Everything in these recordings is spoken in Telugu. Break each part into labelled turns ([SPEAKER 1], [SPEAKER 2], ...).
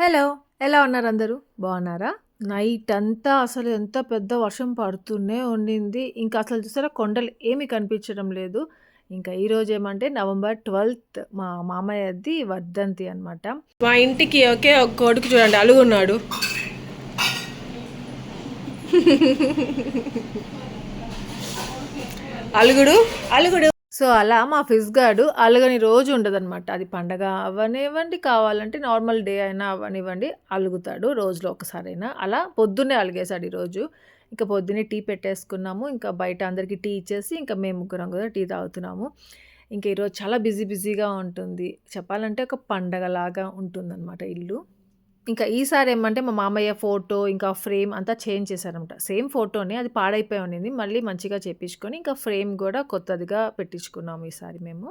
[SPEAKER 1] హలో ఎలా ఉన్నారు అందరూ? బాగున్నారా? నైట్ అంతా అసలు ఎంత పెద్ద వర్షం పడుతూనే ఉండింది. ఇంకా అసలు చూసారా కొండలు ఏమీ కనిపించడం లేదు. ఇంకా ఈ రోజు ఏమంటే నవంబర్ ట్వెల్త్ మా మామయ్యది వర్ధంతి అన్నమాట.
[SPEAKER 2] మా ఇంటికి ఒకే ఒక కొడుకు చూడండి అలుగున్నాడు అలుగుడు? అలుగుడు.
[SPEAKER 1] సో అలా మా ఫిజ్ గార్డు అలగని రోజు ఉండదన్నమాట. అది పండగ అవ్వనివ్వండి కావాలంటే నార్మల్ డే అయినా అవ్వనివ్వండి అలుగుతాడు రోజులో ఒకసారైనా అలా పొద్దున్నే అలిగేశాడు ఈరోజు ఇంకా పొద్దున్నే టీ పెట్టేసుకున్నాము ఇంకా బయట అందరికీ టీ ఇచ్చేసి ఇంకా మేము ముగ్గురం కూడా టీ తాగుతున్నాము. ఇంకా ఈరోజు చాలా బిజీ బిజీగా ఉంటుంది. చెప్పాలంటే ఒక పండగలాగా ఉంటుందన్నమాట ఇల్లు. ఇంకా ఈసారి ఏమంటే మా మామయ్య ఫోటో ఇంకా ఫ్రేమ్ అంతా చేంజ్ చేశారనమాట సేమ్ ఫోటోని అది పాడైపోయి ఉండింది. మళ్ళీ మంచిగా చేపించుకొని ఇంకా ఫ్రేమ్ కూడా కొత్తదిగా పెట్టించుకున్నాము ఈసారి మేము.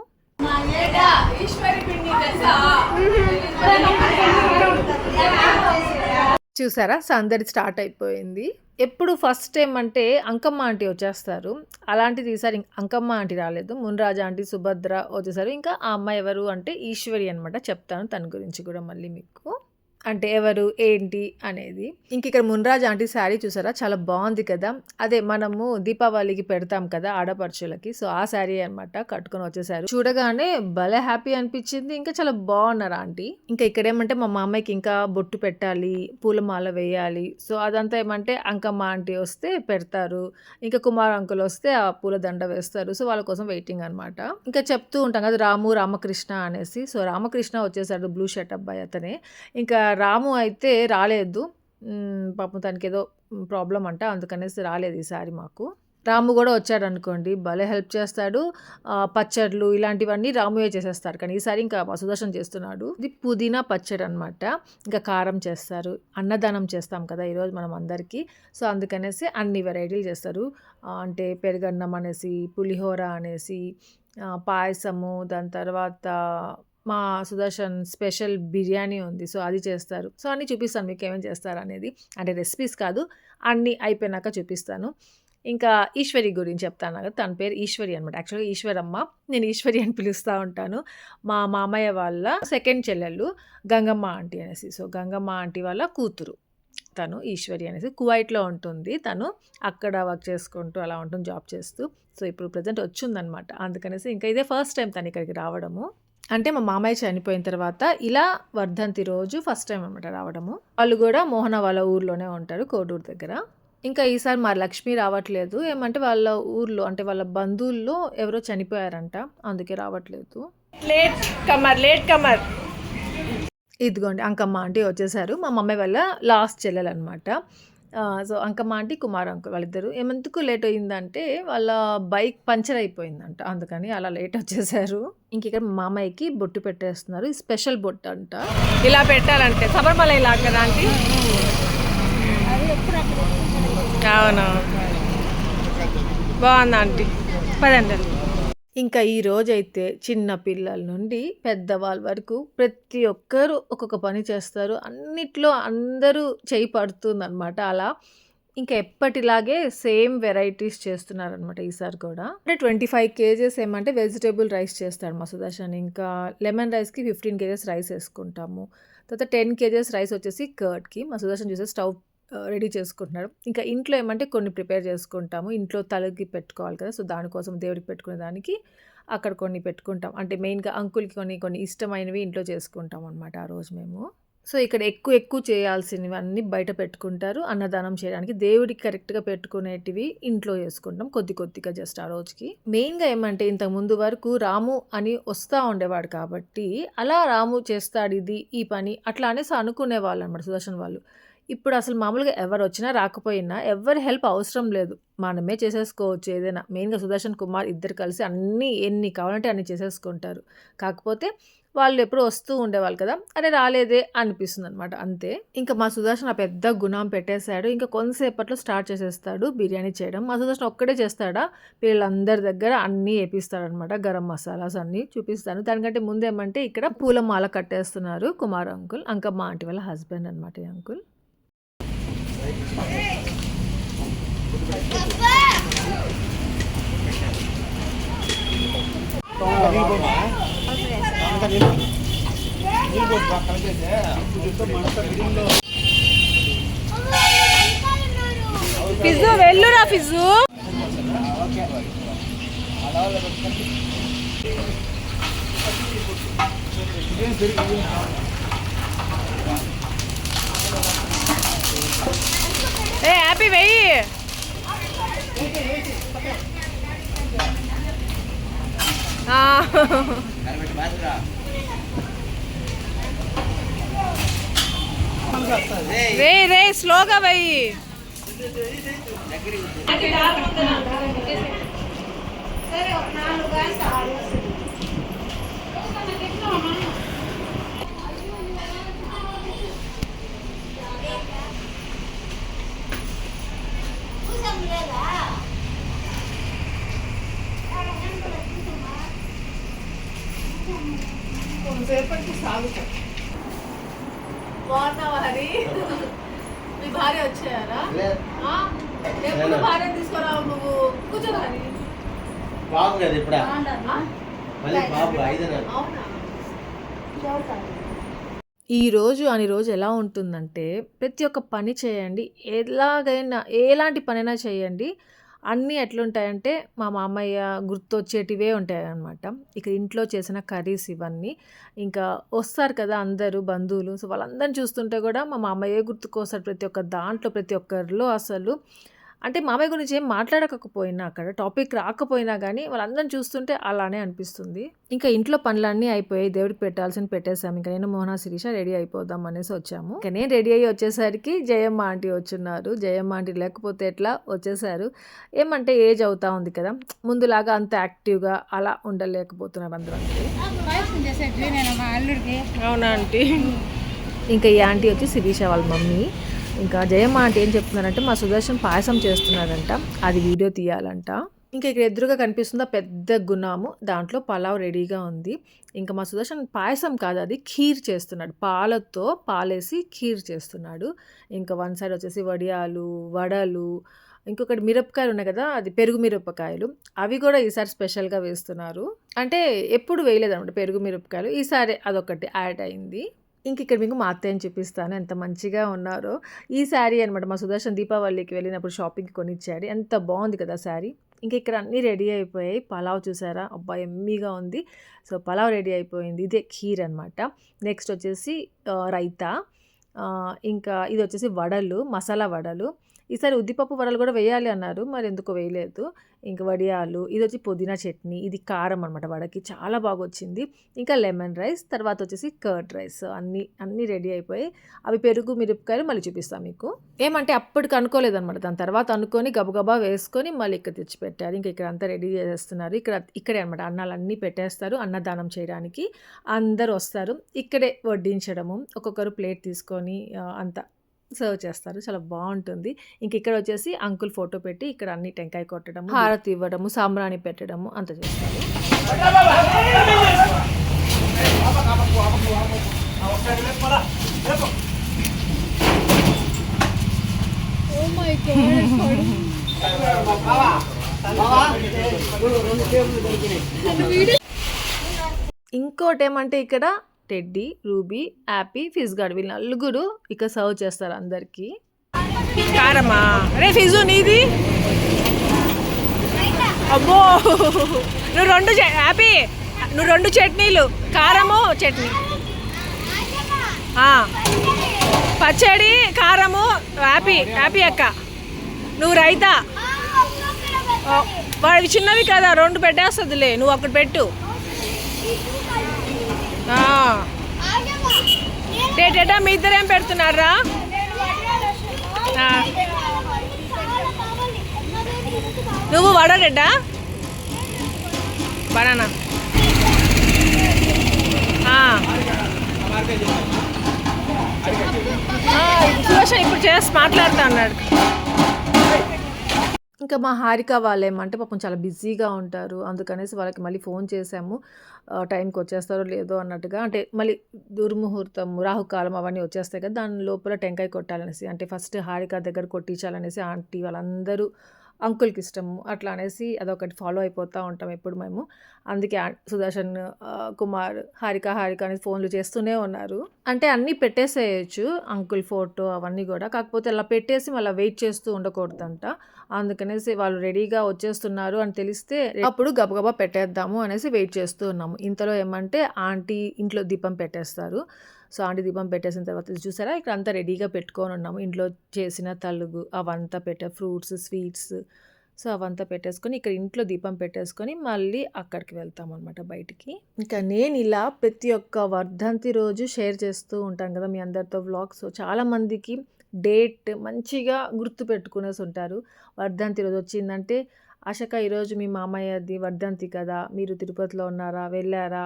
[SPEAKER 1] చూసారా? సందడి స్టార్ట్ అయిపోయింది. ఎప్పుడు ఫస్ట్ టైం అంటే అంకమ్మ ఆంటీ వచ్చేస్తారు. అలాంటిది ఈసారి అంకమ్మ ఆంటీ రాలేదు. మున్రాజా ఆంటీ సుభద్ర వచ్చేసారు. ఇంకా ఆ అమ్మాయి ఎవరు అంటే ఈశ్వరి అనమాట చెప్తాను తన గురించి కూడా మళ్ళీ మీకు. అంటే ఎవరు ఏంటి అనేది. ఇంక ఇక్కడ మున్రాజ్ ఆంటీ శారీ చూసారా? చాలా బాగుంది కదా. అదే మనము దీపావళికి పెడతాం కదా ఆడపడుచులకి. సో ఆ శారీ అనమాట కట్టుకొని వచ్చేసారు. చూడగానే భలే హ్యాపీ అనిపించింది. ఇంకా చాలా బాగున్నారు ఆంటీ. ఇంకా ఇక్కడేమంటే మా మామయ్యకి ఇంకా బొట్టు పెట్టాలి పూలమాల వేయాలి. సో అదంతా ఏమంటే అంకమ్మ ఆంటీ వస్తే పెడతారు. ఇంకా కుమార్ అంకుల్ వస్తే ఆ పూల దండ వేస్తారు. సో వాళ్ళ కోసం వెయిటింగ్ అనమాట ఇంకా చెప్తూ ఉంటాం కదా రాము రామకృష్ణ అనేసి. సో రామకృష్ణ వచ్చేసాడు బ్లూ షర్ట్ అబ్బాయి అతనే. ఇంకా రాము అయితే రాలేదు. పాపం తనకి ఏదో ప్రాబ్లం అంట అందుకనేసి రాలేదు ఈసారి మాకు. రాము కూడా వచ్చాడు అనుకోండి భలే హెల్ప్ చేస్తాడు. పచ్చడ్లు పచ్చళ్ళు ఇలాంటివన్నీ రాముయే చేసేస్తారు. కానీ ఈసారి ఇంకా సుదర్శన్ చేస్తున్నాడు. ఇది పుదీనా పచ్చడి అనమాట ఇంకా కారం చేస్తారు. అన్నదానం చేస్తాం కదా ఈరోజు మనం అందరికీ. సో అందుకనేసి అన్ని వెరైటీలు చేస్తారు. అంటే పెరుగన్నం అనేసి పులిహోర అనేసి పాయసము దాని తర్వాత మా సుదర్శన్ స్పెషల్ బిర్యానీ ఉంది సో అది చేస్తారు. సో అన్నీ చూపిస్తాను మీకు ఏమేమి చేస్తారు అనేది అంటే రెసిపీస్ కాదు అన్నీ అయిపోయినాక చూపిస్తాను. ఇంకా ఈశ్వరి గురించి చెప్తాను కదా తన పేరు ఈశ్వరి అనమాట యాక్చువల్గా ఈశ్వరమ్మ నేను ఈశ్వరి అని పిలుస్తూ ఉంటాను. మా మామయ్య వాళ్ళ సెకండ్ చెల్లెళ్ళు గంగమ్మ ఆంటీ అనేసి. సో గంగమ్మ ఆంటీ వాళ్ళ కూతురు. తను ఈశ్వరి అనేసి. కువైట్లో ఉంటుంది తను. అక్కడ వర్క్ చేసుకుంటూ అలా ఉంటుంది జాబ్ చేస్తూ. సో ఇప్పుడు ప్రజెంట్ వచ్చిందనమాట అందుకనేసి ఇంకా ఇదే ఫస్ట్ టైం తను ఇక్కడికి రావడము. అంటే మా మామయ్య చనిపోయిన తర్వాత ఇలా వర్ధంతి రోజు ఫస్ట్ టైం అనమాట రావడము. వాళ్ళు కూడా మోహన వాళ్ళ ఊర్లోనే ఉంటారు కోడూరు దగ్గర. ఇంకా ఈసారి మా లక్ష్మి రావట్లేదు. ఏమంటే వాళ్ళ ఊర్లో అంటే వాళ్ళ బంధువుల్లో ఎవరో చనిపోయారంట. అందుకే రావట్లేదు.
[SPEAKER 2] లేట్ కమర్ లేట్ కమర్
[SPEAKER 1] ఇదిగోండి అంకమ్మ ఆంటీ వచ్చేసారు. మా మమ్మీ వాళ్ళ లాస్ట్ చెల్లెలు అనమాట so Ankamma aunty Kumar uncle వాళ్ళిద్దరు ఏమెందుకు లేట్ అయిందంటే వాళ్ళ బైక్ పంచర్ అయిపోయిందంట. అందుకని అలా లేట్ వచ్చేసారు. ఇంక ఇక్కడ మా మామయ్యకి బొట్టు పెట్టేస్తున్నారు. ఈ స్పెషల్ బొట్టు అంట.
[SPEAKER 2] ఇలా పెట్టాలంటే శబరిమల ఇలా కదా ఆంటీ? అవునవును బాగుంది ఆంటీ? పదండి.
[SPEAKER 1] ఇంకా ఈ రోజైతే చిన్న పిల్లల నుండి పెద్దవాళ్ళ వరకు ప్రతి ఒక్కరు ఒక్కొక్క పని చేస్తారు. అన్నిట్లో అందరూ చేయి పడుతుందన్నమాట అలా. ఇంకా ఎప్పటిలాగే సేమ్ వెరైటీస్ చేస్తున్నారనమాట ఈసారి కూడా. అంటే ట్వంటీ ఫైవ్ కేజెస్ ఏమంటే వెజిటేబుల్ రైస్ చేస్తాడు మా సుదర్శన్. ఇంకా లెమన్ రైస్కి ఫిఫ్టీన్ కేజెస్ రైస్ వేసుకుంటాము. తర్వాత టెన్ కేజెస్ రైస్ వచ్చేసి కర్డ్కి. మా సుదర్శన్ చూసే స్టవ్ రెడీ చేసుకుంటున్నాడు ఇంకా ఇంట్లో ఏమంటే కొన్ని ప్రిపేర్ చేసుకుంటాము. ఇంట్లో తలకి పెట్టుకోవాలి కదా సో దానికోసం దేవుడికి పెట్టుకునే దానికి అక్కడ కొన్ని పెట్టుకుంటాం. అంటే మెయిన్గా అంకుల్కి కొన్ని కొన్ని ఇష్టమైనవి ఇంట్లో చేసుకుంటాం అనమాట ఆ రోజు మేము. సో ఇక్కడ ఎక్కువ ఎక్కువ చేయాల్సినవి అన్నీ బయట పెట్టుకుంటారు. అన్నదానం చేయడానికి దేవుడికి కరెక్ట్గా పెట్టుకునేటివి ఇంట్లో చేసుకుంటాం కొద్ది కొద్దిగా జస్ట్ ఆ రోజుకి. మెయిన్గా ఏమంటే ఇంతకు ముందు వరకు రాము అని వస్తూ ఉండేవాడు కాబట్టి అలా రాము చేస్తాడు ఇది ఈ పని అట్లా అనేసి అనుకునేవాళ్ళు అనమాట సుదర్శన్ వాళ్ళు. ఇప్పుడు అసలు మామూలుగా ఎవరు వచ్చినా రాకపోయినా ఎవరి హెల్ప్ అవసరం లేదు. మనమే చేసేసుకోవచ్చు ఏదైనా. మెయిన్గా సుదర్శన్ కుమార్ ఇద్దరు కలిసి అన్నీ ఎన్ని కావాలంటే అన్ని చేసేసుకుంటారు. కాకపోతే వాళ్ళు ఎప్పుడు వస్తూ ఉండేవాళ్ళు కదా అరే రాలేదే అనిపిస్తుంది అనమాట అంతే. ఇంకా మా సుదర్శన్ ఆ పెద్ద గుణం పెట్టేశాడు. ఇంకా కొంతసేపట్లో స్టార్ట్ చేసేస్తాడు బిర్యానీ చేయడం. మా సుదర్శన్ ఒక్కడే చేస్తాడా? పిల్లలందరి దగ్గర అన్నీ వేపిస్తాడనమాట గరం మసాలాస్ అన్నీ చూపిస్తాను దానికంటే ముందేమంటే ఇక్కడ పూలమాల కట్టేస్తున్నారు కుమార్ అంకుల్ అంకమ్మ ఆంటీ వాళ్ళ హస్బెండ్ అనమాట ఈ అంకుల్.
[SPEAKER 2] ఫిజు వెళ్ళురా ఫిజు. అలా ఏ హ్యాపీ వెయ్యి ఆ. రే రే స్లోగా వెయ్యి
[SPEAKER 1] బాగున్నావా హరి మీ భార్య? ఎప్పుడు భార్య తీసుకురావు నువ్వు. కూర్చోరా
[SPEAKER 3] బాబు కదా ఇప్పుడా?
[SPEAKER 1] ఆ?
[SPEAKER 3] మళ్ళీ బాబు ఐదన్నారు
[SPEAKER 1] అవునా? ఈ రోజు అని రోజు ఎలా ఉంటుందంటే ప్రతి ఒక్క పని చేయండి. ఎలాగైనా ఎలాంటి పనైనా చేయండి. అన్నీ ఎట్లుంటాయంటే మా మామయ్య గుర్తొచ్చేటివే ఉంటాయి అన్నమాట ఇక ఇంట్లో చేసిన కర్రీస్ ఇవన్నీ. ఇంకా వస్తారు కదా అందరూ బంధువులు. సో వాళ్ళందరిని చూస్తుంటే కూడా మా మామయ్య గుర్తుకొస్తారు ప్రతి ఒక్క దాంట్లో ప్రతి ఒక్కరిలో అసలు అంటే మామయ్య గురించి ఏం మాట్లాడకపోయినా అక్కడ టాపిక్ రాకపోయినా కానీ వాళ్ళందరిని చూస్తుంటే అలానే అనిపిస్తుంది. ఇంకా ఇంట్లో పనులన్నీ అయిపోయాయి దేవుడికి పెట్టాల్సిన పెట్టేసాము ఇంకా నేను మోహన శిరీష రెడీ అయిపోదాం అనేసి వచ్చాము. ఇంకా నేను రెడీ అయ్యి వచ్చేసరికి జయమ్మ ఆంటీ వచ్చున్నారు. జయమ్మ ఆంటీ లేకపోతే ఎట్లా వచ్చేసారు? ఏమంటే ఏజ్ అవుతా ఉంది కదా. ముందులాగా అంత యాక్టివ్గా అలా ఉండలేకపోతున్నారు అందరూ.
[SPEAKER 2] అవునా ఆంటీ?
[SPEAKER 1] ఇంకా ఈ ఆంటీ వచ్చి శిరీష వాళ్ళ మమ్మీ. ఇంకా జయమ్మ అంటే ఏం చెప్తున్నారంటే మా సుదర్శన్ పాయసం చేస్తున్నారంట అది వీడియో తీయాలంట. ఇంకా ఇక్కడ ఎదురుగా కనిపిస్తుంది ఆ పెద్ద గుణాము దాంట్లో పలావ్ రెడీగా ఉంది. ఇంకా మా సుదర్శన్ పాయసం కాదు అది ఖీర్ చేస్తున్నాడు పాలతో పాలేసి ఖీర్ చేస్తున్నాడు. ఇంకా వన్ సైడ్ వచ్చేసి వడియాలు వడలు ఇంకొకటి మిరపకాయలు ఉన్నాయి కదా అది పెరుగు మిరపకాయలు అవి కూడా ఈసారి స్పెషల్గా వేస్తున్నారు. అంటే ఎప్పుడు వేయలేదు అనమాట పెరుగు మిరపకాయలు ఈసారి అదొకటి యాడ్ అయింది. ఇంక ఇక్కడ మీకు మా అత్తయ్యని చూపిస్తాను ఎంత మంచిగా ఉన్నారో. ఈ శారీ అనమాట మా సుదర్శన్ దీపావళికి వెళ్ళినప్పుడు షాపింగ్కి కొనిచ్చాడు. ఎంత బాగుంది కదా శారీ. ఇంక ఇక్కడ అన్నీ రెడీ అయిపోయాయి. పలావ్ చూసారా? అబ్బా ఎమ్మీగా ఉంది. సో పలావ్ రెడీ అయిపోయింది. ఇదే ఖీర్ అనమాట నెక్స్ట్ వచ్చేసి రైతా. ఇంకా ఇది వచ్చేసి వడలు మసాలా వడలు. ఈసారి ఉద్దిపప్పు వడలు కూడా వేయాలి అన్నారు. మరి ఎందుకో వేయలేదు. ఇంకా వడియాలు ఇది వచ్చి పుదీనా చట్నీ ఇది కారం అనమాట వడకి. చాలా బాగా వచ్చింది ఇంకా లెమన్ రైస్ తర్వాత వచ్చేసి కర్డ్ రైస్. అన్నీ అన్నీ రెడీ అయిపోయి అవి పెరుగు మిరపకాయలు మళ్ళీ చూపిస్తాను మీకు. ఏమంటే అప్పటికి అనుకోలేదన్నమాట. దాని తర్వాత అనుకొని గబగబా వేసుకొని మళ్ళీ ఇక్కడ తెచ్చి పెట్టారు ఇంకా ఇక్కడ అంతా రెడీ చేస్తున్నారు. ఇక్కడ ఇక్కడే అనమాట అన్నాలు అన్నీ పెట్టేస్తారు అన్నదానం చేయడానికి. అందరు వస్తారు. ఇక్కడే వడ్డించడము. ఒక్కొక్కరు ప్లేట్ తీసుకొని అంతా సర్వ్ చేస్తారు. చాలా బాగుంటుంది. ఇంక ఇక్కడ వచ్చేసి అంకుల్ ఫోటో పెట్టి ఇక్కడ అన్ని టెంకాయ కొట్టడము హారతి ఇవ్వడము సాంబ్రాణి పెట్టడము అంత చేస్తారు. ఇంకోటి ఏమంటే ఇక్కడ Teddy Ruby Appy Fizz guard వీళ్ళు నలుగురు ఇక సర్వ్ చేస్తారు అందరికీ.
[SPEAKER 2] కారమా? రే ఫిజు నీది? అబ్బో! నువ్వు రెండు చే- హ్యాపీ! నువ్వు రెండు చట్నీలు కారము చట్నీ. ఆ. పచ్చడి కారము హ్యాపీ హ్యాపీ అక్క. నువ్వు రైతా? ఓ, వాడివి చిన్నవి కదా రెండు పెట్టేస్తుందిలే నువ్వు ఒకటి పెట్టు. ఆ. మీ ఇద్దరేం పెడుతున్నారా? నువ్వు వడగడ్డా బనానా. ఆ. ఇప్పుడు చేసి మాట్లాడుతా అన్నాడు
[SPEAKER 1] ఇంకా మా హారిక వాళ్ళేమంటే పాపం చాలా బిజీగా ఉంటారు. అందుకనేసి వాళ్ళకి మళ్ళీ ఫోన్ చేసాము టైంకి వచ్చేస్తారో లేదో అన్నట్టుగా. అంటే మళ్ళీ దుర్ముహూర్తం రాహుకాలం అవన్నీ వచ్చేస్తాయి కదా దాని లోపల టెంకాయ కొట్టాలనేసి అంటే ఫస్ట్ హారిక దగ్గర కొట్టించాలనేసి ఆంటీ వాళ్ళందరూ అంకుల్‌కి ఇష్టము. అట్లా అనేసి అదొకటి ఫాలో అయిపోతూ ఉంటాం ఎప్పుడు మేము. అందుకే సుదర్శన్, కుమార్, హారిక, హారిక అనేది ఫోన్‌లు చేస్తూనే ఉన్నారు. అంటే అన్నీ పెట్టేసేయొచ్చు అంకుల్ ఫోటో అవన్నీ కూడా కాకపోతే అలా పెట్టేసి మళ్ళీ వెయిట్ చేస్తూ ఉండకూడదంట. అందుకనేసి వాళ్ళు రెడీగా వచ్చేస్తున్నారు అని తెలిస్తే అప్పుడు గబగబా పెట్టేద్దాము అనేసి వెయిట్ చేస్తూ ఉన్నాము. ఇంతలో ఏమంటే ఆంటీ ఇంట్లో దీపం పెట్టేస్తారు. సో, ఆంటీ దీపం పెట్టేసిన తర్వాత చూసారా ఇక్కడ అంతా రెడీగా పెట్టుకొని ఉన్నాము ఇంట్లో చేసిన తలుగు అవంతా పెట్టే ఫ్రూట్స్, స్వీట్స్ సో, అవంతా పెట్టేసుకొని ఇక్కడ ఇంట్లో దీపం పెట్టేసుకొని మళ్ళీ అక్కడికి వెళ్తాం అనమాట బయటికి. ఇంకా నేను ఇలా ప్రతి ఒక్క వర్ధంతి రోజు షేర్ చేస్తూ ఉంటాను కదా మీ అందరితో వ్లాగ్స్. సో, చాలామందికి డేట్ మంచిగా గుర్తు పెట్టుకునేసి ఉంటారు వర్ధంతి రోజు వచ్చిందంటే, "ఆషక ఈరోజు మీ మామయ్యది వర్ధంతి కదా! మీరు తిరుపతిలో ఉన్నారా? వెళ్ళారా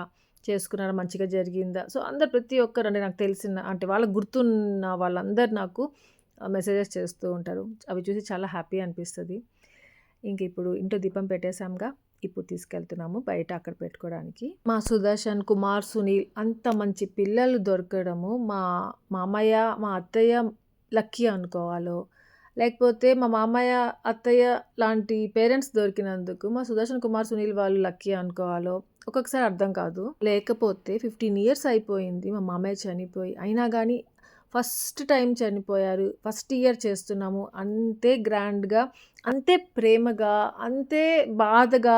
[SPEAKER 1] చేసుకున్నారా? మంచిగా జరిగిందా?" సో, అందరు ప్రతి ఒక్కరు అంటే నాకు తెలిసిన అంటే వాళ్ళకు గుర్తున్న వాళ్ళందరూ నాకు మెసేజెస్ చేస్తూ ఉంటారు. అవి చూసి చాలా హ్యాపీ అనిపిస్తుంది ఇంక ఇప్పుడు ఇంట్లో దీపం పెట్టేశాంగా ఇప్పుడు తీసుకెళ్తున్నాము బయట అక్కడ పెట్టుకోవడానికి. మా సుదర్శన్, కుమార్, సునీల్ అంత మంచి పిల్లలు దొరకడము మా మామయ్య, మా అత్తయ్య లక్కీ అనుకోవాలో, లేకపోతే మా మామయ్య, అత్తయ్య లాంటి పేరెంట్స్ దొరికినందుకు మా సుదర్శన్, కుమార్, సునీల్ వాళ్ళు లక్కీ అనుకోవాలో ఒక్కొక్కసారి అర్థం కాదు. లేకపోతే 15 ఇయర్స్ అయిపోయింది మా మామయ్య చనిపోయి. అయినా కానీ ఫస్ట్ టైం చనిపోయారు. ఫస్ట్ ఇయర్ చేస్తున్నాము. అంతే గ్రాండ్‌గా, అంతే ప్రేమగా, అంతే బాధగా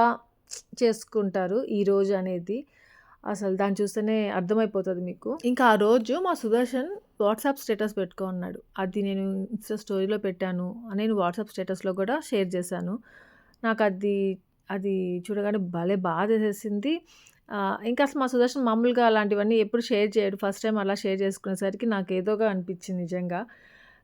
[SPEAKER 1] చేసుకుంటారు ఈ రోజు అనేది. అసలు దాన్ని చూస్తేనే అర్థమైపోతుంది మీకు. ఇంకా ఆ రోజు మా సుదర్శన్ వాట్సాప్ స్టేటస్ పెట్టుకున్నాడు అది నేను ఇన్‌స్టా స్టోరీలో పెట్టాను. నేను వాట్సాప్ స్టేటస్‌లో కూడా షేర్ చేశాను. నాకు అది చూడగానే భలే బాధేసేసింది. ఆహ్, ఇంకా అసలు మా సుదర్శన్ మామూలుగా అలాంటివన్నీ ఎప్పుడు షేర్ చేయడు. ఫస్ట్ టైమ్ అలా షేర్ చేసుకునేసరికి నాకేదోగా అనిపించింది నిజంగా.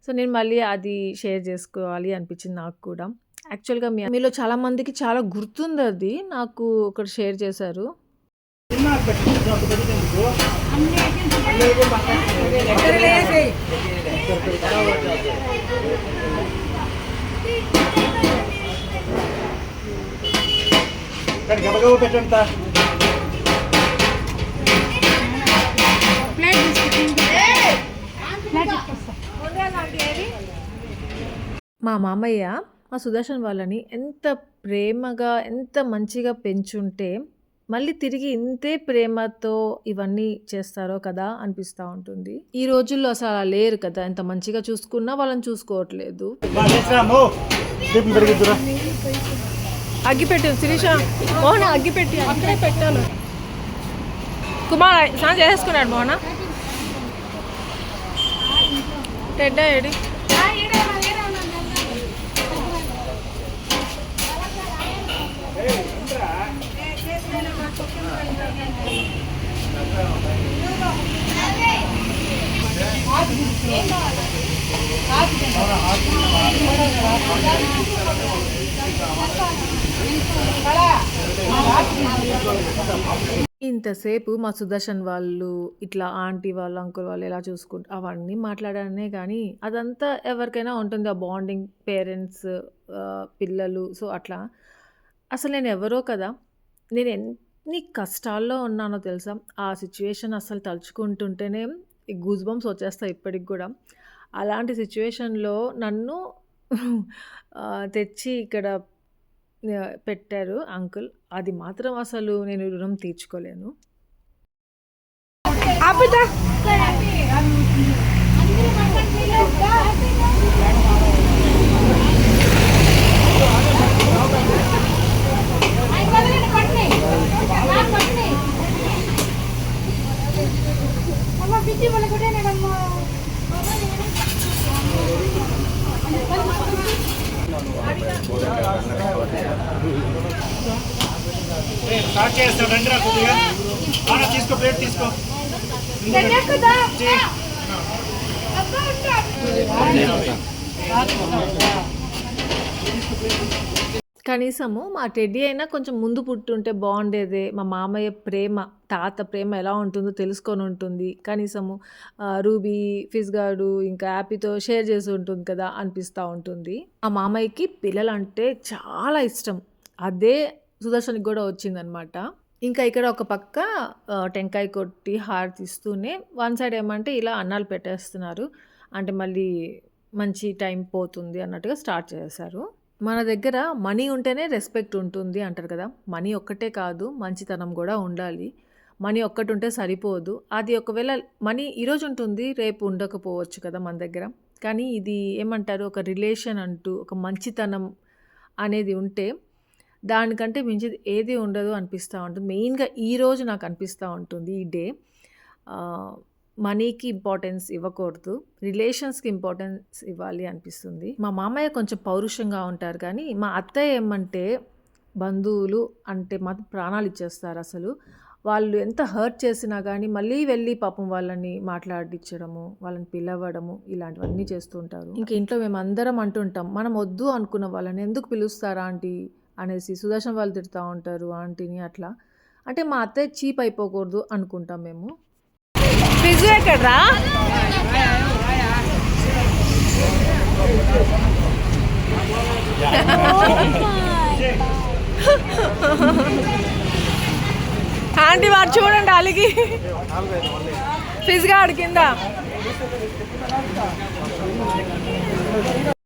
[SPEAKER 1] సో, నేను మళ్ళీ అది షేర్ చేసుకోవాలి అనిపించింది నాకు కూడా. యాక్చువల్‌గా మీ మీలో చాలామందికి చాలా గుర్తుందది. నాకు ఒకటి షేర్ చేశారు.
[SPEAKER 4] గబగబా పెట్టండి.
[SPEAKER 1] మా మామయ్య మా సుదర్శన్ వాళ్ళని ఎంత ప్రేమగా, ఎంత మంచిగా పెంచుంటే, మళ్ళీ తిరిగి ఇంతే ప్రేమతో ఇవన్నీ చేస్తారో కదా అనిపిస్తా ఉంటుంది. ఈ రోజుల్లో అసలు అలా లేరు కదా! ఎంత మంచిగా చూసుకున్నా వాళ్ళని చూసుకోవట్లేదు.
[SPEAKER 2] అగ్గిపెట్టు శిరీష. మోహన అగ్గిపెట్టి అక్కడే పెట్టాను. కుమార్ స్నానం చేసేసుకున్నాడు మోహన. టెడ్డా ఏడి?
[SPEAKER 1] ఇంతసేపు మా సుదర్శన్ వాళ్ళు, ఇట్లా ఆంటీ వాళ్ళు, అంకుల్ వాళ్ళు ఎలా చూసుకుంటూ అవన్నీ మాట్లాడానే కానీ అదంతా ఎవరికైనా ఉంటుంది. ఆ బాండింగ్ పేరెంట్స్ పిల్లలు సో, అట్లా. అసలు నేను ఎవరో కదా! నేను ఎన్ని కష్టాల్లో ఉన్నానో తెలుసా? ఆ సిచ్యువేషన్ అసలు తలుచుకుంటుంటేనే ఈ బంప్స్ వచ్చేస్తాయి ఇప్పటికి కూడా అలాంటి సిచ్యువేషన్లో నన్ను తెచ్చి ఇక్కడ పెట్టారు అంకుల్. అది మాత్రం అసలు నేను రుణం తీర్చుకోలేను.
[SPEAKER 2] ఆపుతా.
[SPEAKER 4] ఏ, స్టార్ట్ చేస్తాను రండిరా కొద్దిగా. ఆడ తీసుకో ప్లేట్ తీసుకో. చెయ్యి.
[SPEAKER 1] కనీసము మా టెడ్డీ అయినా కొంచెం ముందు పుట్టుంటే బాగుండేదే మా మామయ్య ప్రేమ, తాత ప్రేమ ఎలా ఉంటుందో తెలుసుకొనుంటుంది. కనీసము రూబీ, ఫిజ్‌గాడు ఇంకా యాపీతో షేర్ చేసి ఉంటుంది కదా! అనిపిస్తూ ఉంటుంది. మా మామయ్యకి పిల్లలంటే చాలా ఇష్టం. అదే సుదర్శన్‌కి కూడా వచ్చిందనమాట. ఇంకా ఇక్కడ ఒక పక్క టెంకాయ కొట్టి హారతి ఇస్తూనే వన్ సైడ్ ఏమంటే ఇలా అన్నాలు పెట్టేస్తున్నారు. అంటే మళ్ళీ మంచి టైం పోతుంది అన్నట్టుగా స్టార్ట్ చేశారు మన దగ్గర మనీ ఉంటేనే రెస్పెక్ట్ ఉంటుంది అంటారు కదా. మనీ ఒక్కటే కాదు మంచితనం కూడా ఉండాలి. మనీ ఒక్కటి ఉంటే సరిపోదు. అది ఒకవేళ మనీ ఈరోజు ఉంటుంది రేపు ఉండకపోవచ్చు కదా మన దగ్గర. కానీ ఇది ఏమంటారు? ఒక రిలేషన్ అంటూ ఒక మంచితనం అనేది ఉంటే దానికంటే మించిది ఏది ఉండదు అనిపిస్తూ ఉంటుంది. మెయిన్గా ఈరోజు నాకు అనిపిస్తూ ఉంటుంది ఈ డే. మనీకి ఇంపార్టెన్స్ ఇవ్వకూడదు రిలేషన్స్కి ఇంపార్టెన్స్ ఇవ్వాలి అనిపిస్తుంది. మా మామయ్య కొంచెం పౌరుషంగా ఉంటారు కానీ మా అత్తయ్య ఏమంటే బంధువులు అంటే మాకు ప్రాణాలు ఇచ్చేస్తారు అసలు. వాళ్ళు ఎంత హర్ట్ చేసినా కానీ మళ్ళీ వెళ్ళి పాపం వాళ్ళని మాట్లాడించడము వాళ్ళని పిలవడము ఇలాంటివన్నీ చేస్తుంటారు ఇంకా ఇంట్లో మేము అందరం అంటుంటాం మనం వద్దు అనుకున్న వాళ్ళని ఎందుకు పిలుస్తారా ఆంటీ? అనేసి సుదర్శన్ వాళ్ళు తిడుతూ ఉంటారు ఆంటీని అట్లా. అంటే మా అత్తయ్య చీప్ అయిపోకూడదు అనుకుంటాం మేము.
[SPEAKER 2] ఫ్రిడ్జ్ ఎక్కడరా? ఆంటీ వారు చూడండి అలిగి. ఫిజ్గా అడిగిందా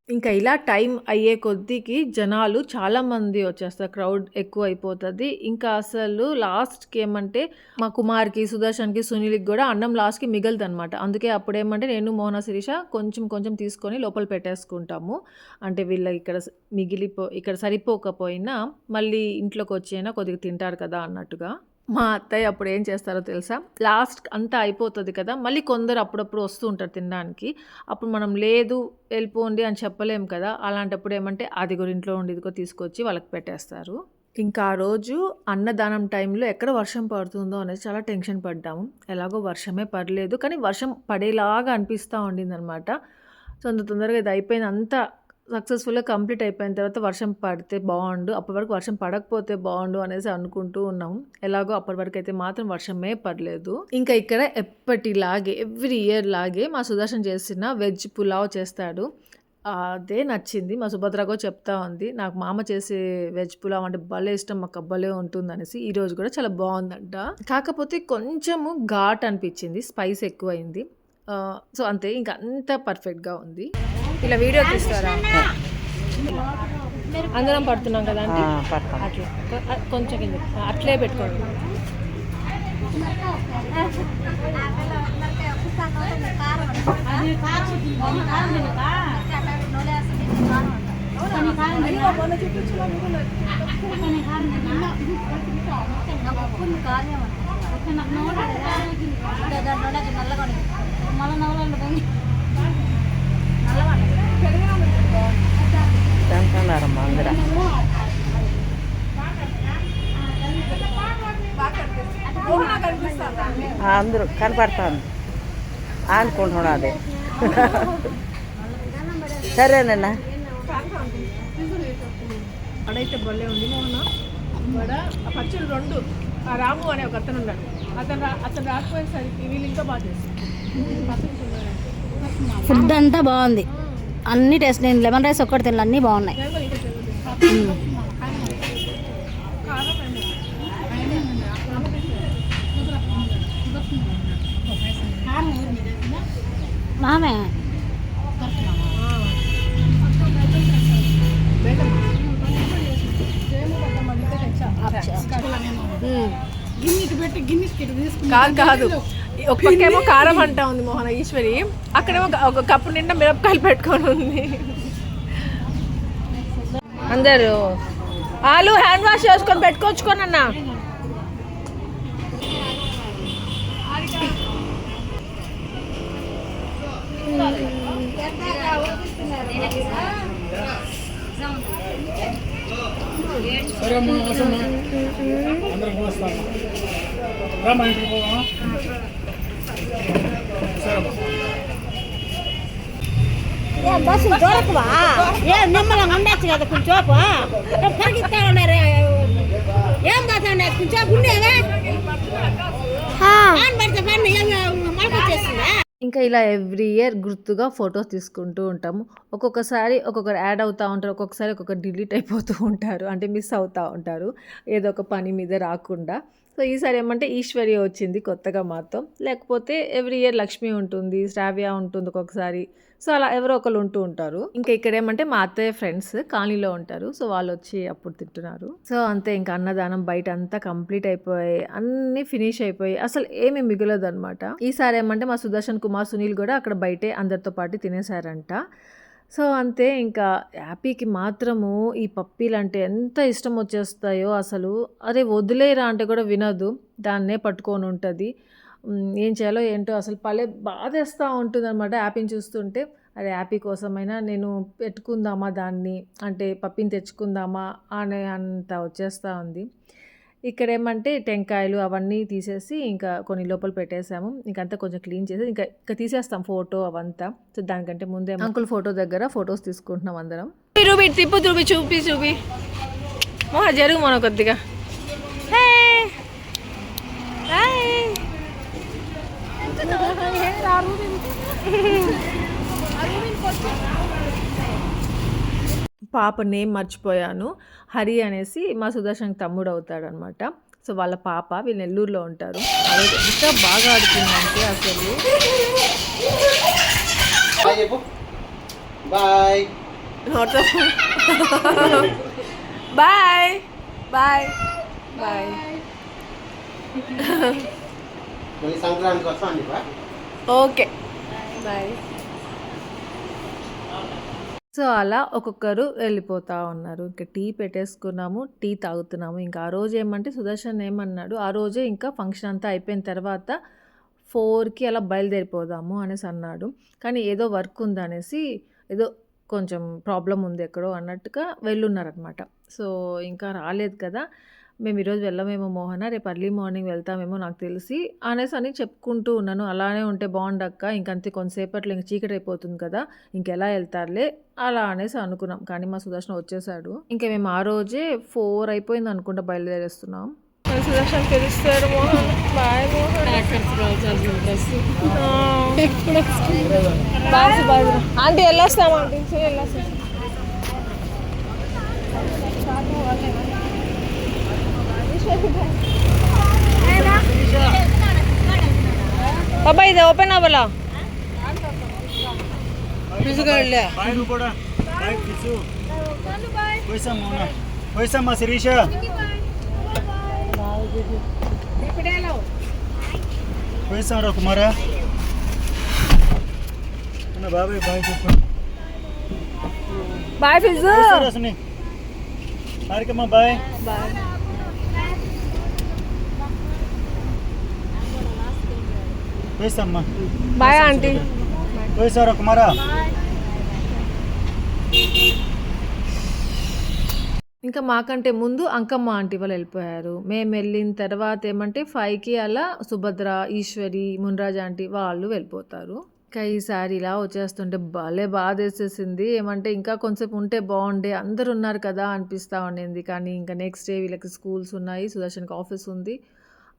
[SPEAKER 1] ఇంకా ఇలా టైం అయ్యే కొద్దికి జనాలు చాలామంది వచ్చేస్తారు. క్రౌడ్ ఎక్కువ అయిపోతుంది ఇంకా అసలు లాస్ట్కి ఏమంటే మా కుమార్కి సుదర్శన్కి సునీల్కి కూడా అన్నం లాస్ట్కి మిగలదు అనమాట అందుకే అప్పుడు ఏమంటే నేను మోహన శిరీష కొంచెం కొంచెం తీసుకొని లోపల పెట్టేసుకుంటాము. అంటే వీళ్ళ ఇక్కడ మిగిలిపో ఇక్కడ సరిపోకపోయినా మళ్ళీ ఇంట్లోకి వచ్చైనా కొద్దిగా తింటారు కదా అన్నట్టుగా. మా అత్తయ్య అప్పుడు ఏం చేస్తారో తెలుసా? లాస్ట్ అంతా అయిపోతుంది కదా మళ్ళీ కొందరు అప్పుడప్పుడు వస్తూ ఉంటారు తినడానికి. అప్పుడు మనం లేదు వెళ్ళిపోండి అని చెప్పలేం కదా అలాంటప్పుడు ఏమంటే అది కూడా ఇంట్లో ఉండి ఇదిగో తీసుకొచ్చి వాళ్ళకి పెట్టేస్తారు. ఇంకా ఆ రోజు అన్నదానం టైంలో ఎక్కడ వర్షం పడుతుందో అనేది చాలా టెన్షన్ పడ్డాము. ఎలాగో వర్షమే పడలేదు కానీ వర్షం పడేలాగా అనిపిస్తూ ఉండింది అనమాట తొందర తొందరగా ఇది అయిపోయింది. అంతా సక్సెస్ఫుల్గా కంప్లీట్ అయిపోయిన తర్వాత వర్షం పడితే బాగుండు అప్పటి వరకు వర్షం పడకపోతే బాగుండు అనేసి అనుకుంటూ ఉన్నాం. ఎలాగో అప్పటి వరకు అయితే మాత్రం వర్షమే పడలేదు. ఇంకా ఇక్కడ ఎప్పటిలాగే ఎవ్రీ ఇయర్ లాగే మా సుదర్శన్ చేసిన వెజ్ పులావ్ చేస్తాడు. అదే నచ్చింది. మా సుభద్రగో చెప్తా ఉంది నాకు మామ చేసే వెజ్ పులావ్ అంటే భలే ఇష్టం మాకు భలే ఉంటుంది అనేసి. ఈ రోజు కూడా చాలా బాగుందంట. కాకపోతే కొంచెము ఘాట్ అనిపించింది స్పైస్ ఎక్కువైంది. సో అంతే ఇంకా అంత పర్ఫెక్ట్గా ఉంది.
[SPEAKER 2] ఇలా వీడియో తీస్తారా? అందరం పడుతున్నాం కదా అంటే అట్లా. కొంచెం కింద. అట్లే పెట్టుకోండి.
[SPEAKER 5] తింటున్నారమ్మా అందరూ ఆ, అందరూ కనపడుతుంది అదే. సరేనన్నా
[SPEAKER 2] అడైతే బొల్లే ఉంది మోహన. వడ పచ్చడి రెండు. రాము అనే ఒక అతను ఉన్నాడు. అతను అతను రాకపోయేసరికి వీళ్ళు ఇంకా బాగా చేస్తారు.
[SPEAKER 6] ఫుడ్ అంతా బాగుంది. అన్ని టేస్ట్ నేను లెమన్ రైస్ ఒక్కటి తినలే అన్నీ బాగున్నాయి. మామే.
[SPEAKER 2] కాదు కాదు. ఒక పక్కేమో కారం అంటా ఉంది మోహన ఈశ్వరి. అక్కడేమో ఒక- ఒక కప్పు నిండా మిరపకాయలు పెట్టుకొని ఉంది. అందరూ ఆలు హ్యాండ్ వాష్ చేసుకొని పెట్టుకోవచ్చుకోని అన్న.
[SPEAKER 4] సరే
[SPEAKER 6] బస్సు దొరకవా? ఏ నిమ్మలంగా ఉండొచ్చు కదా పరిగిస్తా ఉన్నారు? ఏం కొంచెం ఉండేవా? పడితే పని మొలకొచ్చేస్తుందా
[SPEAKER 1] ఇంకా ఇలా ఎవ్రీ ఇయర్ గుర్తుగా ఫొటోస్ తీసుకుంటూ ఉంటాము. ఒక్కొక్కసారి ఒక్కొక్కరు యాడ్ అవుతూ ఉంటారు ఒక్కొక్కసారి ఒక్కొక్కరు డిలీట్ అయిపోతూ ఉంటారు అంటే మిస్ అవుతూ ఉంటారు. ఏదో ఒక పని మీద రాకుండా. సో ఈసారి ఏమంటే ఈశ్వర్య వచ్చింది కొత్తగా మాతో లేకపోతే ఎవ్రీ ఇయర్ లక్ష్మి ఉంటుంది శ్రావ్య ఉంటుంది ఒక్కొక్కసారి. సో అలా ఎవరో ఒకరు ఉంటూ ఉంటారు. ఇంకా ఇక్కడ ఏమంటే మా అత్తయ్య ఫ్రెండ్స్ కాలనీలో ఉంటారు. సో వాళ్ళు వచ్చి అప్పుడు తింటున్నారు. సో అంతే ఇంకా అన్నదానం బయట అంతా కంప్లీట్ అయిపోయి అన్ని ఫినిష్ అయిపోయి అసలు ఏమి మిగలదు అనమాట ఈసారి ఏమంటే మా సుదర్శన్ కుమార్ సునీల్ కూడా అక్కడ బయటే అందరితో పాటు తినేశారంట. సో అంతే ఇంకా హ్యాపీకి మాత్రము ఈ పప్పీలు అంటే ఎంత ఇష్టం వచ్చేస్తాయో అసలు. అరే వదిలేరా అంటే కూడా వినదు. దాన్నే పట్టుకొని ఉంటుంది ఏం చేయాలో ఏంటో అసలు పలే బాధేస్తూ ఉంటుంది అనమాట యాపీని చూస్తుంటే. అరే యాపీ కోసమైనా నేను పెట్టుకుందామా దాన్ని? అంటే పప్పిని తెచ్చుకుందామా? అనే అంత వచ్చేస్తూ ఉంది. ఇక్కడ ఏమంటే టెంకాయలు అవన్నీ తీసేసి ఇంకా కొన్ని లోపల పెట్టేసాము. ఇంకంతా కొంచెం క్లీన్ చేసి ఇంకా ఇంకా తీసేస్తాం ఫోటో అవంతా. సో దానికంటే ముందే అంకుల్ ఫోటో దగ్గర ఫొటోస్ తీసుకుంటున్నాం అందరం.
[SPEAKER 2] రూబి తిప్పు చూపి చూపి చూపి. మోహ జరుగు మన కొద్దిగా! హాయ్!
[SPEAKER 1] పాప నేమ్ మర్చిపోయాను. హరి అనేసి మా సుదర్శన్ తమ్ముడు అవుతాడు అనమాట సో వాళ్ళ పాప వీళ్ళు నెల్లూరులో ఉంటారు. ఇంకా బాగా ఆడుతుందంటే అసలు.
[SPEAKER 3] Bye bye. Bye. Bye.
[SPEAKER 2] Okay. Bye.
[SPEAKER 1] So అలా ఒక్కొక్కరు వెళ్ళిపోతూ ఉన్నారు. ఇంకా టీ పెట్టేసుకున్నాము టీ తాగుతున్నాము. ఇంకా ఆ రోజు ఏమంటే సుదర్శన్ ఏమన్నాడు ఆ రోజే ఇంకా ఫంక్షన్ అంతా అయిపోయిన తర్వాత ఫోర్కి అలా బయలుదేరిపోదాము అనేసి అన్నాడు. కానీ ఏదో వర్క్ ఉందనేసి ఏదో కొంచెం ప్రాబ్లం ఉంది ఎక్కడో అన్నట్టుగా వెళ్ళున్నారనమాట సో ఇంకా రాలేదు కదా. మేము ఈరోజు వెళ్ళమేమో మోహన రేపు అర్లీ మార్నింగ్ వెళ్తామేమో నాకు తెలిసి అనేసి అని చెప్పుకుంటూ ఉన్నాను. అలానే ఉంటే బాగుండక్క ఇంకంతే కొంతసేపట్లో ఇంక చీకటి అయిపోతుంది కదా ఇంకెలా వెళ్తారులే అలా అనేసి అనుకున్నాం. కానీ మా సుదర్శన వచ్చేసాడు. ఇంకా మేము ఆ రోజే ఫోర్ అయిపోయింది అనుకుంటా బయలుదేరేస్తున్నాం.
[SPEAKER 2] సుదర్శన్ పిలుస్తారు మోహన్. బాయ్ మోహన్. ఆంటీ వెళ్ళొస్తాం ఆంటీ వెళ్ళొస్తాం. బాబా ఇది ఓపెన్ అవ్వలా?
[SPEAKER 4] బాయ్ బాయ్ పోయిసామ్మా శిరీష. పోయిసాం రా కుమారా. బాబాయ్ బాయ్ చెప్పు.
[SPEAKER 2] బాయ్ ఫిజు
[SPEAKER 4] రసని హారికమ్మ బాయ్.
[SPEAKER 2] Bye
[SPEAKER 4] aunty. కుమారా
[SPEAKER 1] ఇంకా మాకంటే ముందు అంకమ్మ ఆంటీ వాళ్ళు వెళ్ళిపోయారు. మేము వెళ్ళిన తర్వాత ఏమంటే ఫైవ్కి అలా సుభద్ర ఈశ్వరి మున్రాజ్ ఆంటీ వాళ్ళు వెళ్ళిపోతారు. ఇంకా ఈసారి ఇలా వచ్చేస్తుంటే భలే బాధ వేసేసింది. ఏమంటే ఇంకా కొంచెంసేపు ఉంటే బాగుండే. అందరు ఉన్నారు కదా అనిపిస్తూ ఉండింది. కానీ ఇంకా నెక్స్ట్ డే వీళ్ళకి స్కూల్స్ ఉన్నాయి. సుదర్శన్కి ఆఫీస్ ఉంది.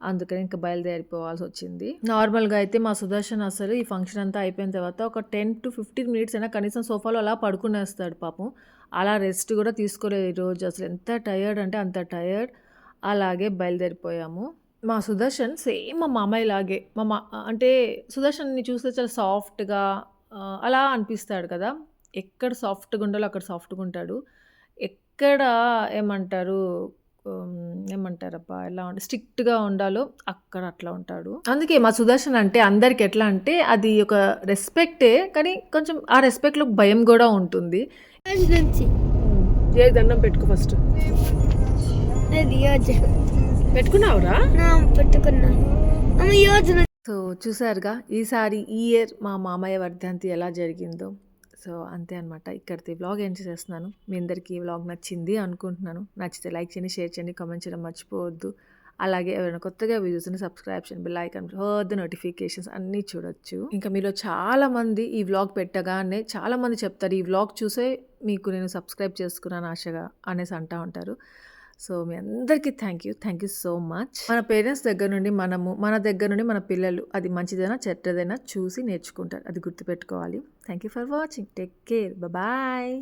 [SPEAKER 1] అందుకని ఇంకా బయలుదేరిపోవాల్సి వచ్చింది నార్మల్గా అయితే మా సుదర్శన్ అసలు ఈ ఫంక్షన్ అంతా అయిపోయిన తర్వాత ఒక టెన్ టు ఫిఫ్టీన్ మినిట్స్ అయినా కనీసం సోఫాలో అలా పడుకునేస్తాడు పాపం. అలా రెస్ట్ కూడా తీసుకోలేదు ఈరోజు. అసలు ఎంత టయర్డ్ అంటే అంత టయర్డ్ అలాగే బయలుదేరిపోయాము. మా సుదర్శన్ సేమ్ మా మామయ్యలాగే మా మా అంటే సుదర్శన్ని చూస్తే చాలా సాఫ్ట్గా అలా అనిపిస్తాడు కదా. ఎక్కడ సాఫ్ట్గా ఉండాలో అక్కడ సాఫ్ట్గా ఉంటాడు. ఎక్కడ ఏమంటారు ఏమంటారబ్బా ఎలా ఉంటే స్ట్రిక్ట్గా ఉండాలో అక్కడ అట్లా ఉంటాడు. అందుకే మా సుదర్శన్ అంటే అందరికి ఎట్లా అంటే అది ఒక రెస్పెక్టే కానీ కొంచెం ఆ రెస్పెక్ట్లో భయం కూడా ఉంటుంది. ఏ దండం పెట్టుకో ఫస్ట్. పెట్టుకున్నావురా?
[SPEAKER 6] నా పెట్టుకున్నాను అమ్మ యోజన
[SPEAKER 1] సో చూసారుగా ఈసారి ఈ ఇయర్ మా మామయ్య వర్ధంతి ఎలా జరిగిందో. సో అంతే అనమాట ఇక్కడికి వ్లాగ్ ఏం చేస్తున్నాను మీ అందరికీ ఈ వ్లాగ్ నచ్చింది అనుకుంటున్నాను. నచ్చితే లైక్ చేయండి షేర్ చేయండి కామెంట్ చేయడం మర్చిపోవద్దు. అలాగే ఎవరైనా కొత్తగా వీడియోస్ని సబ్స్క్రైబ్ చేయండి లైక్ ఐకాన్ హర్ద్ నోటిఫికేషన్స్ అన్నీ చూడొచ్చు. ఇంకా మీలో చాలా మంది ఈ వ్లాగ్ పెట్టగానే చాలా మంది చెప్తారు ఈ వ్లాగ్ చూసే మీకు నేను సబ్స్క్రైబ్ చేసుకున్నాను ఆశగా అనేసి అంటూ ఉంటారు. సో మీ అందరికీ thank you. Thank you so much. మన పేరెంట్స్ దగ్గర నుండి మనము మన దగ్గర నుండి మన పిల్లలు అది మంచిదైనా చెడ్డదైనా చూసి నేర్చుకుంటారు. అది గుర్తుపెట్టుకోవాలి. Thank you for watching. Take care. Bye